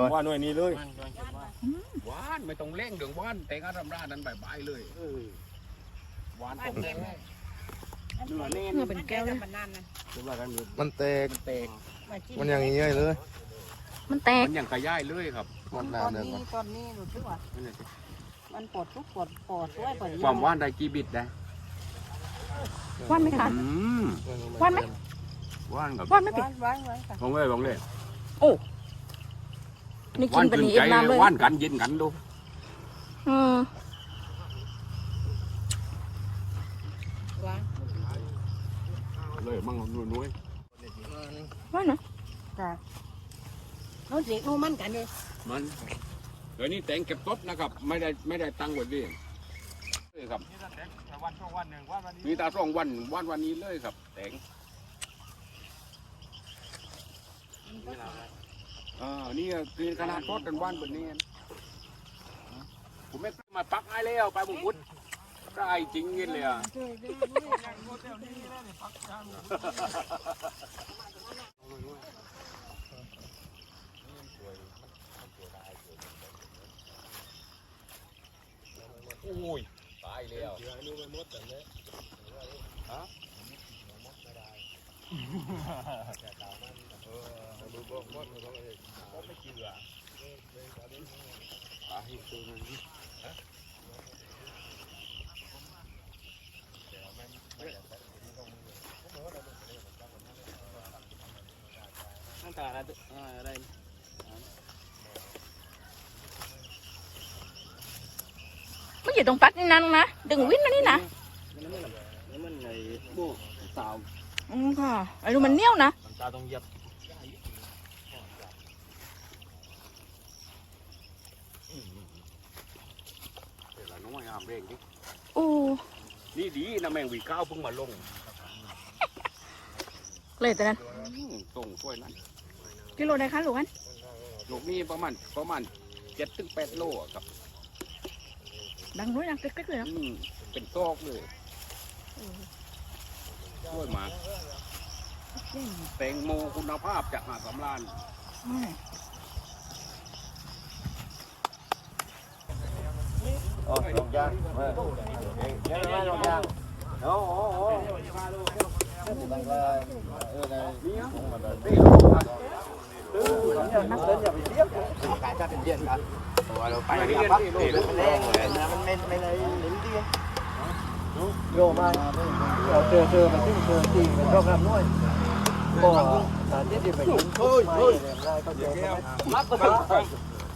เลยว่าหน่วยนี้เลยมันโดนจุดว่าหวานไม่ต้องเร่งเดืองหวานแต่งอาทำรานั้นบายๆเลยหวานตรงนี้เนื้อเน้นเนื้อเป็นแก้วเลยมันนั่นนะคือว่ากันอยู่มันแตกเตกมาจิ้มันอย่างนี้เลย มันแตกมันอย่างขย่ายเลยครับหมดตน้ำอนเดือดนี้ตอนนี้รู้สึกว่านั่นแหละสิมันปวดทุกปวดปวดด้วยปวดความหวานได้กี่บิตนะว่านไหมคะอืมว่านไหมหวานกับว่านไม่เป็นไว้ไว้ไว้ค่ะลองเลยลองเลย นี่หกิวานนเป็นขึ้นนี้ใจเอ็มน้ำเลยหวานกันเย็นกันดูอืมไว้เลยมั่งนุ่ยว่านไหมค่ะน้องจีนู้มันกันเลยๆมันเดี๋ยวนี้แต่งเก็บตดนะครับ ไม่ได้ไม่ได้ตังค์ไว้ดิเลยครับวันช่วงวันหนึ่งวันวันนี้มีตาสองวันวันวันนี้เลยครับ แต่ง อ่านี่คือขนาดทอดกันว่านบนนี้ผมไม่มาปักให้แล้วไปบุญพุทธได้จริงเงี้ยเลยอะโอ้ยตายแล้วตั้งแต่อะไรอะไรมันอยู่ตรงปลั๊กนี่นะลุงนะมานี่นะมันไม่ไอ้ โม่สาวอืมค่ะไอ้ดูมันเหนียวนะตาต้องเหยียบ เดี๋ยวเรา น้อยอามเร่งดิโอ้นี่ดีนะแมงวีก้าวเพิ่งมาลงเลยแต่นั้นอืมส่งถ้วยนั้นกิโลได้คะลูกอันลูกนี้ประมาณประมาณเจ็ดถึงแปดโลอะครับ ดังด้วยนะเก๊กๆเลยนะอืมเป็นซอกเลยช่วยหมาแตงโมคุณภาพจากหาดสำราน อืมโอ้ลงยางเออเดี๋ยวมาลง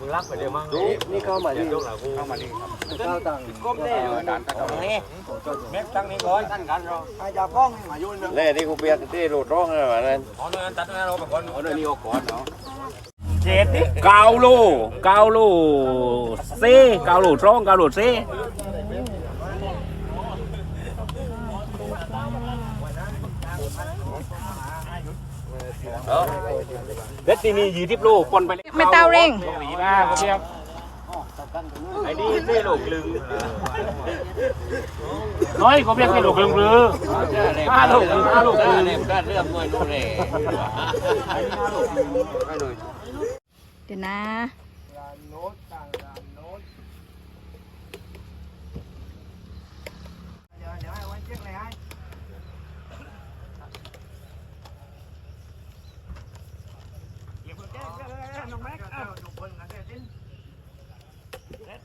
มึงรักไปเดี๋ยวมั้งนี่เข้ามาที่เข้ามานี่ครับเข้าตังก้มแน่เออด่านตะเกาแม็กตั้งนี้ก่อนตั้งกันเราไอ้ยาป้องนี่มาโยนนะเล่ที่กูเปียกที่หลุดร้องอะไรแบบนั้นขอเงินตัดเงินเราไปก่อนเอาเดี๋ยวนี้เอาก่อนเนาะเจ็ดดิเกาโลเกาโลเซ่เกาโลช่องเกาโลเซ่ เด็ดที่นี่ยี่สิบโลปนไปเลยไม่เต้าเร่งหวีมาเขาเรียกไอ้นี่เซ่โลกลึงน้อยเขาเรียกเซ่โลกลึงหรือห้าโลกลึงห้าโลกลึงได้เรื่องหน่วยนู่นเลยเดี๋ยวนะ เด็ก